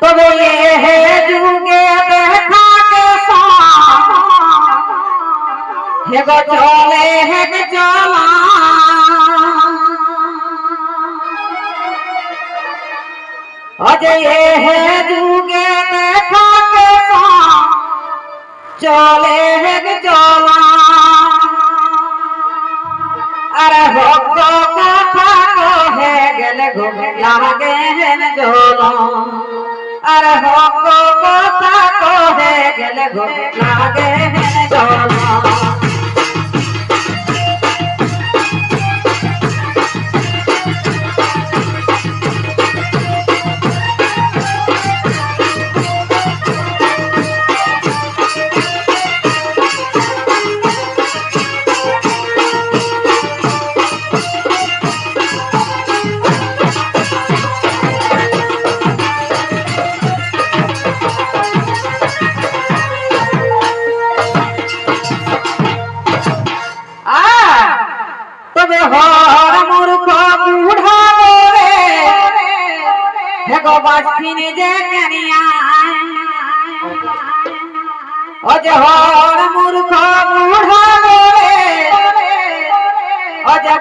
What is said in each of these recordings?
তবে হে যুগে দেখা কে হে গো চলে হে গে চলা অজয় হে যুগে দেখা কে চলে হে গে চলা আরে ঘুমে লাগে জল আর হক কথা কহে গেলে ঘুমে লাগে জল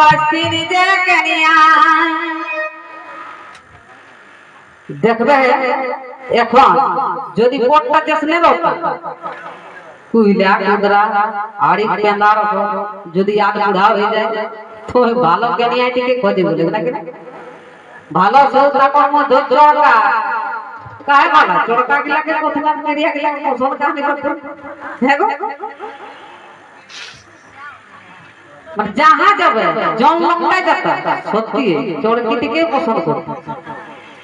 ও যে কেনিয়া দেখবে, এখন যদি পোটটা দেশ নেব, কুইলা, কুদরা, আড়ি পেন্দার যদি আগ বুড়া হয়ে যায়, তো ভালো আইটিকে খোঁজে বলে না? কেন ভালো সৌতা কর্ম চড়কা কাহে ভালো? চড়কা গিলাকে কোথাও মেরিয়া গিলাকে পছন্দ কাহিনী করতে? হ্যাঁ গো। মানে যাহা যাবে জন লোকটাই যেত সত্যি চড়কিটিকে পছন্দ করতো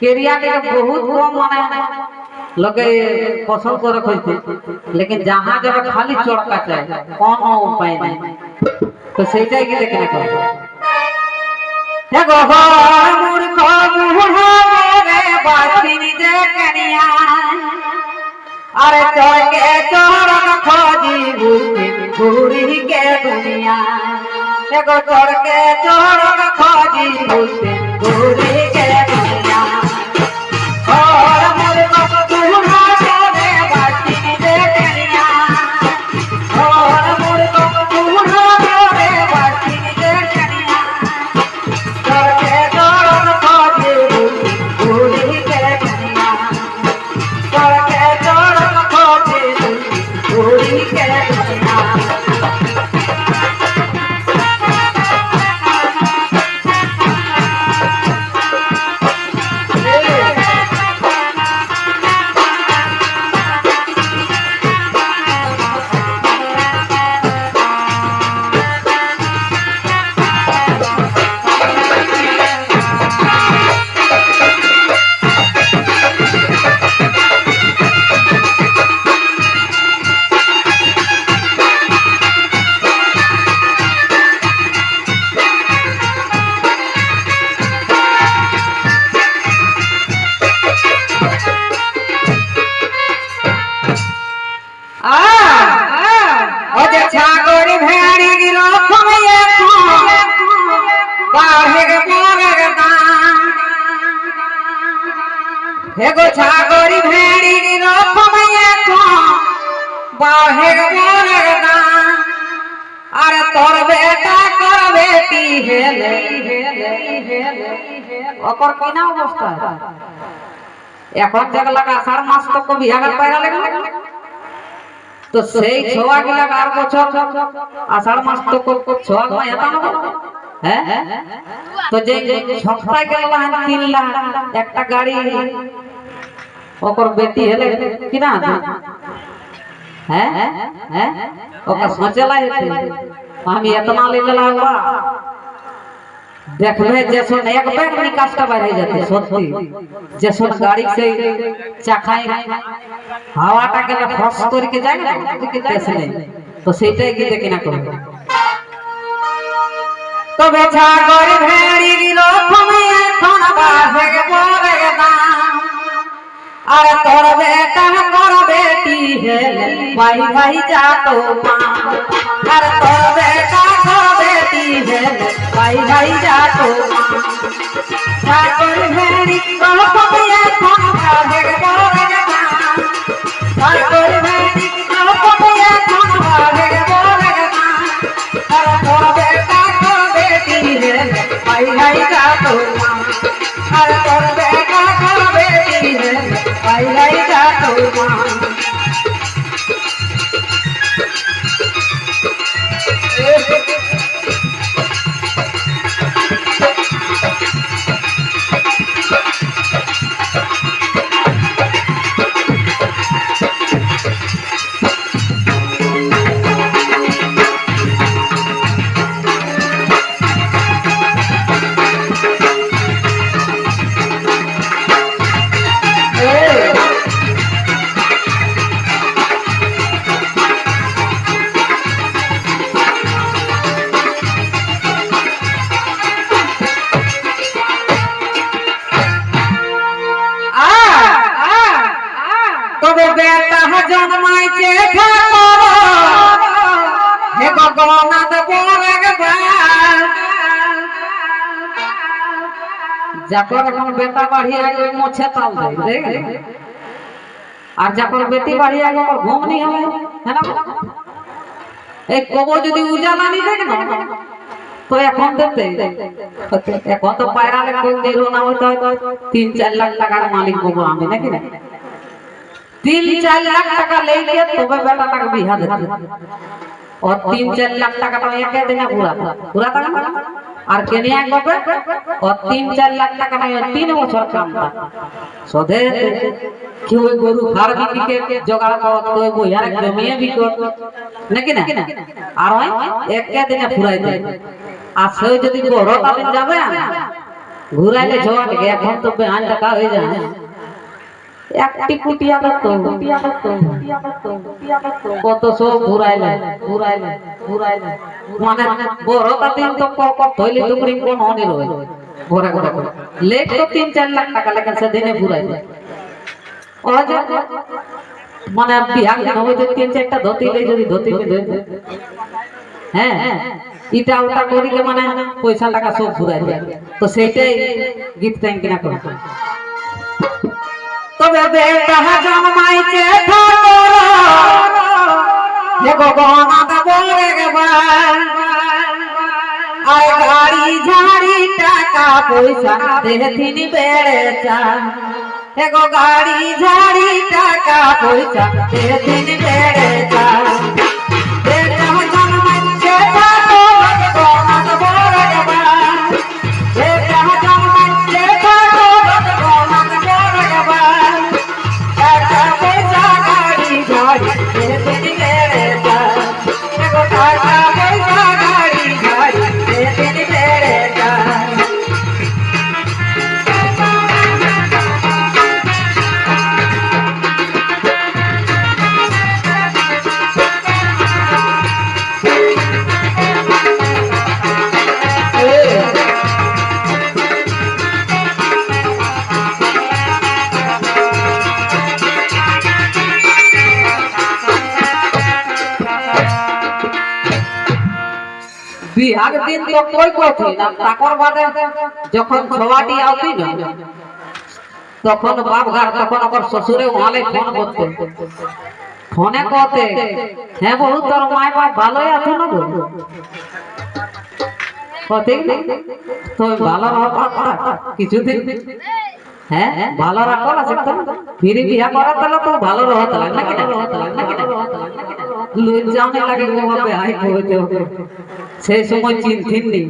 কেরিয়াকে বহুত কম মানে লোকে পছন্দ করে খুঁজতে, লেকিন যাহা যাবে খালি চড়কা চাই কোনো উপায় নাই। তো সেইটাই কি দেখে না করব হে গো মূর্খ বুড়ো রে বাসিনি যে কেনিয়া আরে চড়কে চড়ক খোঁজি ঘুরি ঘুরি কে দুনিয়া। গো চড়কে চড়ক খোঁজি ঘুরি ঘুরি কে এখন একটা গাড়ি। ওকর বেটি হেলে কিনা হ্যাঁ? হ্যাঁ? ওকে সচেলাই আমি এতনা লেগে লাগবা? দেখবে যেসন এক ব্যাগ নিকাশটা বাইরে যেতে সত্যি। যেসন গাড়ি সেই চাকায় হাওয়াটা গেলে ফস করে কে যায় না তেস নেই। তো সেইটাই কি দেখি না করবে। তবে ছাগর ভেড়ি দিল তুমি এখন বাসে দাম আরে তোর বেটা কর বেটি হেলে? ভাই ভাই যা তো আরে তোর যাকর এখন বেটা বাড়িয়ে গেলে মোছে তাল দেয় আর যাকর বেটি বাড়িয়ে গেলে ওর ঘুম নি হবে হ্যাঁ এই কবর যদি উজালা নি দেখ না, তো এখন দেখতে এখন তো পায়রালে কোন দিল না হয়তো তিন চার লাখ টাকার মালিক বলব আমি, নাকি না? তিন চার লাখ টাকা লেগে তবে বেটাটাকে বিহা দিতে। ও তিন চার লাখ টাকাটা একে দিনে পুরা পুরা টাকা? আর কেনিয়া কবে ও তিন চার লাখ টাকা নাই তিন বছর কামটা। সদে কি ওই গরু খার বিকিকে জোগাড় কর, তো ওই বইয়ার জমিয়ে বিকো নাকি না? আর ওই একে দিনে ফুরাই দেয়। আর সে যদি বড় তালিন যাবে, ঘুরাইলে গে এখন তো বেহান টাকা হয়ে যায়। একটি কুটিয়া তো কত সব মানে বড় তো কত হইলে টুকরি কোন ঘোরা ঘোরা করে লেট তো তিন চার লাখ টাকা মানে বিহার তিন চারটা ধুতি লই যদি ধুতি হ্যাঁ ইটা ওটা করিকে মানে পয়সা টাকা সব ঘুরাই দেয় তো সেইটাই গীত টাইম কিনা করে তবে বেটা গেবার আর গাড়ি ঝাড়ি, টাকা পয়সা দেহদিন বেড়ে চা হে গো গাড়ি ঝাড়ি, টাকা পয়সা দেহদিন বেড়ে চা তো কই কথি না, তাকর বাদে যখন ছবাটি আউতি না, তখন বাপ ঘর তখন ওর শ্বশুরে ওয়ালে ফোন করতে ফোনে কতে হ্যাঁ বহু তোর মায় বাপ ভালোই আছে না গো কতে তো ভালো রাখো কিছুদিন হ্যাঁ ভালো রাখো না তো ফিরে বিয়া করার তাহলে তো ভালো রহত লাগে না? না লজ্জামে লাগে গো বাপে, হাই হবে সেই সময় চিন্তিন নি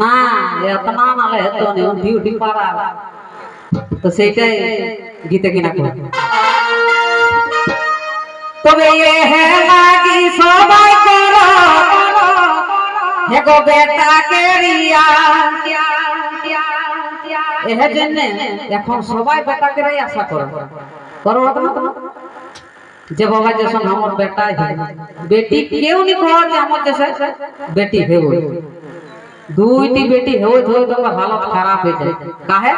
না এতনা নালে এত ডিউটি পারা তো সেইটাই গীতে কিনা করে। তবে এ হে লাগি সবাই করো। হে গো বেটা কে রিয়া এহে জন্য এখন সবাই বেটাকে আশা করে। করো না? যে বাবা যে সঙ্গে আমার বেটা বেটি কেউ নি কহ যে আমার দেশে বেটি হেব দুইটি বেটি হয়ে হয়ে তোমার হালত খারাপ হয়ে যায়। কাহে?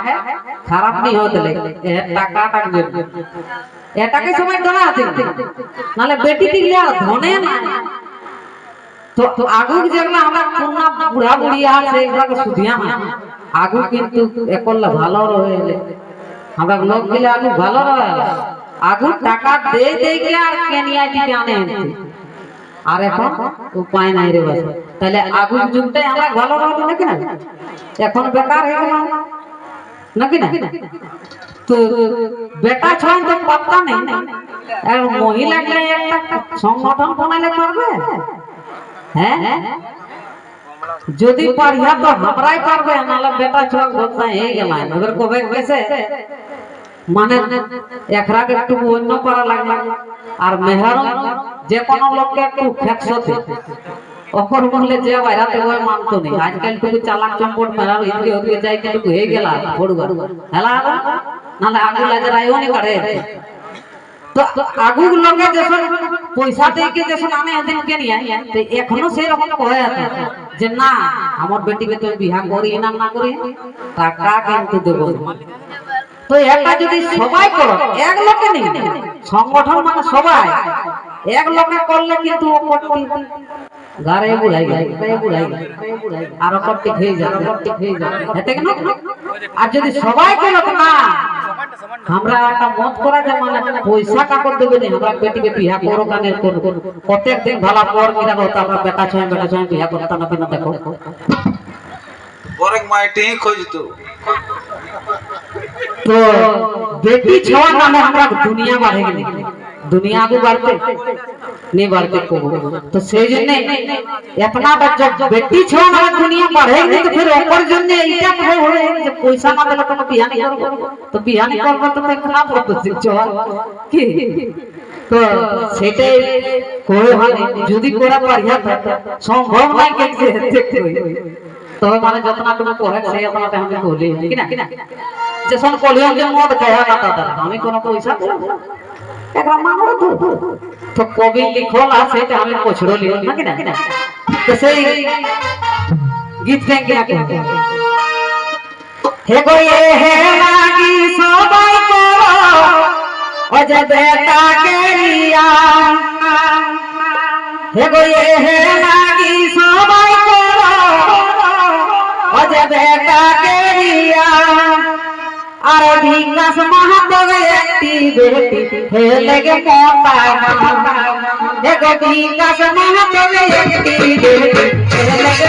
খারাপ নি হতে লাগে টাকা টাকা এটাকে সময় ডরা আছে। নালে বেটিটি লিয়া ধনে না। তো আগু যেগুলো আমরা কোনা বুড়া বুড়ি আছে এগুলাকে সুধিয়া না। আগু কিন্তু একল্লা ভালো রয়ে আমরা লোক গেলে আগু ভালো রয়ে আগু টাকা দে দে কে আর কেনিয়া টিকে আনে। আর এখন উপায় নাই রে বাস তাহলে আগুন যুগটাই আমরা ভালো রাখব নাকি না? এখন বেকার হয়ে গেল নাকি না? তো বেটা ছয় তো পাত্তা নেই। আর মহিলাকে একটা সংগঠন বানাইলে পারবে? হ্যাঁ? যদি পারিয়া তো আমরাই পারবে, নাহলে বেটা ছয় ঘটনা হয়ে গেল এবার কবে গেছে মানে একরাক একটু অন্য করা লাগবে আর মেহরম যে কোনো লোককে একটু ফ্যাকসতে অকর বললে যে বাইরাতে ওই মানতো নেই আজকাল টুকু চালাক চম্পট মেলার ইনকে ওদিকে যাই কিন্তু হয়ে গেল বড়ুয়া হেলা? নালে আগু লাগে রাইও নি কাড়ে তো আগু লোকে যখন পয়সা দিয়ে যখন আমি এদিন কে নিয়ে এখনও সেই রকম কয়ে আছে যে না, আমার বেটিকে তুমি বিহা করি না না করি, টাকা কিন্তু দেবো। তো এটা যদি সবাই করো, এক লোকে নেই। সংগঠন মানে সবাই। এক লোকে করলে কিন্তু সবাই আমরা একটা মত করা যে মানে পয়সা কাকর দেবে না, আমরা বেটিকে বিয়া করো প্রত্যেক দিন ভালো পর কিনা হতো আমরা বেটা ছয় বেটা ছয় না কেন দেখো। খুঁজতো तो बेटी छवा नाम हमरा दुनिया बढ़े गेले दुनिया आगू बढ़ते नहीं बढ़ते को तो से जने अपना जब बेटी छवा नाम दुनिया बढ़े गेले तो फिर ओकर जने इटा कहे होले जे पैसा ना देला तो बियाह नहीं करबो। तो बियाह नहीं करबो तो फिर खराब होतो छवा की तो सेटे कोई हाल जदी कोरा बढ़िया था, संभव ना के से देख तो माने जतना तो तुम कोहे से अपना पे हम कोले है कि ना? যে মদ খায় না দাদা আমি কোন পয়সা দেব না। একরা তো তো কবি লিখল আছে এটা আমি পছড় নাকি না তো সেই গীত গাই কি রাখে হে গো এ হে লাগি সবাই করো। যে বেটা কেরিয়া হে গো এ হে লাগি সবাই করো। যে বেটা আর বিকাশ মাহাতো একটি বেটি হেলে গে মোটা দেখো বিকাশ মাহাতো একটি বেটি হেলে গে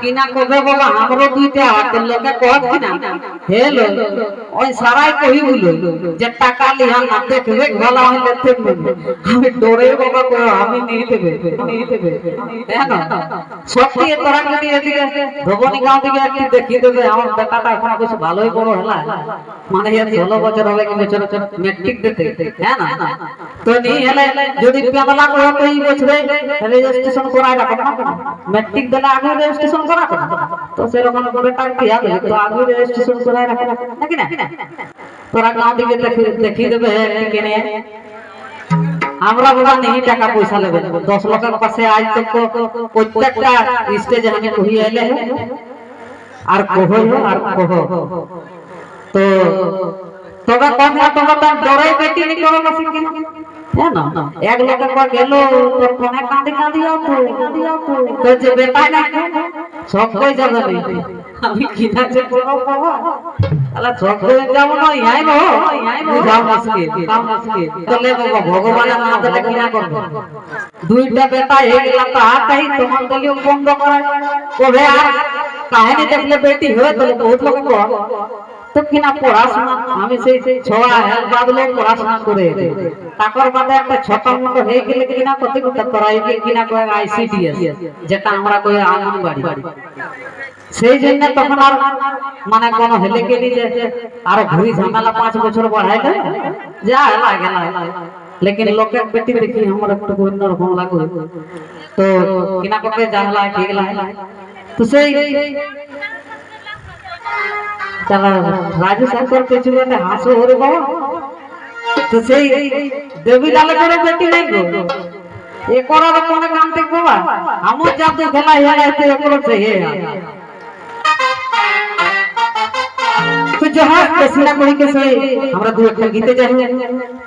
কিনা কবে বাবা? আমরা দুইটা হাতের লোকে কত কিনা? হেলো ওই সারাই কহি বলো যে টাকা লিহা না দেখবে ভালো হইলে দেখবে আমি ডরে বাবা কই, আমি নিয়ে দেবে নিয়ে দেবে না? সত্যি তোরা যদি ধবনি গাঁও দিকে একটু দেখি দেবে, আমার বেটাটা এখন কিছু ভালোই বড় হলা। মানে এর ষোলো বছর হবে কি বছর মেট্রিক দিতে হ্যাঁ না? তো নিয়ে এলে যদি পেমলা করে তো এই বছরে রেজিস্ট্রেশন করাই রাখো না মেট্রিক দিলে আগে রেজিস্ট্রেশন করা তো সেরকম করে টাকা দিয়া তো আগে রেজিস্ট্রেশন করাই রাখো নাকি না? তোরা গাঁও দিকে দেখি দেখি দেবে কিনে আমরা বাবা নেই টাকা পয়সা নেবে। দশ লোকের পাশে আজ তো প্রত্যেকটা স্টেজে আমি কহি এলে আর কহ আর কহ। তো তবে কম না তবে তার ডরাই বেটি নি করো না হ্যাঁ না এক লোক একবার গেল, তোর ফোনে কাঁদি কাঁদি আতো তো যে বেটা না, সব কই যাবে। আমি কিনা যে করো বাবা আলা সব কই যাব না ইয়াই নো বুঝাও মুশকিল কাম মুশকিল তলে বাবা ভগবানের না দিলে কিনা করবে দুইটা বেটা গেল তো তোমার দলীয় বন্ধ করা কবে আর কাহিনী দেখলে বেটি হয়ে তো বহুত লোক তো কিনা পড়াশোনা? আমি সেই সেই ছোয়া হেল বাদলে পড়াশোনা করে। তারপর বাদে একটা ছোট মোটো হয়ে গেলে কিনা কত কত তরাই কিনা কয় আইসিডিএস যেটা আমরা কই আঙ্গনবাড়ি। সেই জন্য তখন আর মানে কোন হেলে কে নিজে আর ঘুরি ঝামেলা পাঁচ বছর বাড়াই দেয়? যা লাগে না। লেকিন লোকের পেটি দেখি আমার একটু অন্যরকম লাগে। তো কিনা করতে জানলা কি গেল? তো সেই রাজু শঙ্কর পেছনে হাসো হরে বাবা। তো সেই দেবী লালকের পেটি নাই গো। একরার মনে কান্তিক বাবা। আমার যাতে খেলা হেরাইতে একরতে হে कुछ है कैसे ना कोई कैसे हमारा दो अक्षर गीते चाहिए